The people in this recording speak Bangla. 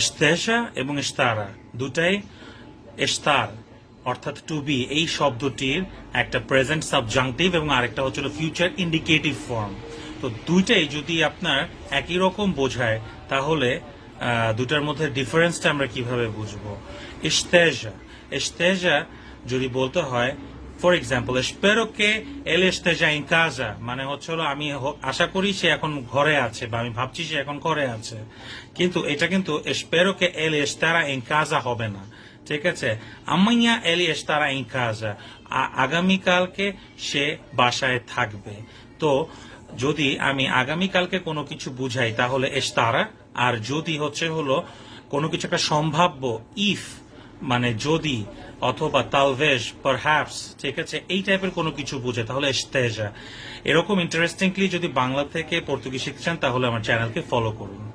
ইস্তেশা এবং ইস্তারা দুটাই ইস্তার অর্থাৎ টু বি এই শব্দটির একটা প্রেজেন্ট সাবজাংটিভ এবং আরেকটা হচ্ছিল ফিউচার ইন্ডিকেটিভ ফর্ম তো দুইটাই যদি আপনার একই রকম বোঝায়, তাহলে দুটার মধ্যে ডিফারেন্সটা আমরা কীভাবে বুঝব? ইস্তেজা ইস্তেজা যদি বলতে হয় for example que él esté ya en casa. মানে হচ্ছে হলো আমি আশা করি সে এখন ঘরে আছে, বা আমি ভাবছি সে এখন ঘরে আছে। কিন্তু এটা কিন্তু espero que él estará en কাজা হবে না। ঠিক আছে? আমিয়া él estará en casa. আ- আগামীকালকে সে বাসায় থাকবে। তো যদি আমি আগামীকালকে কোনো কিছু বুঝাই, তাহলে এস্তারা আর যদি হচ্ছে হলো কোনো কিছু একটা সম্ভাব্য ইফ মানে যদি অথবা তালভেজ পারহ্যাপস ঠিক আছে, এই টাইপের কোনো কিছু বুঝে, তাহলে এসতেজা এরকম ইন্টারেস্টিংলি যদি বাংলা থেকে পর্তুগিজ শিখতে চান, তাহলে আমার চ্যানেলকে ফলো করুন।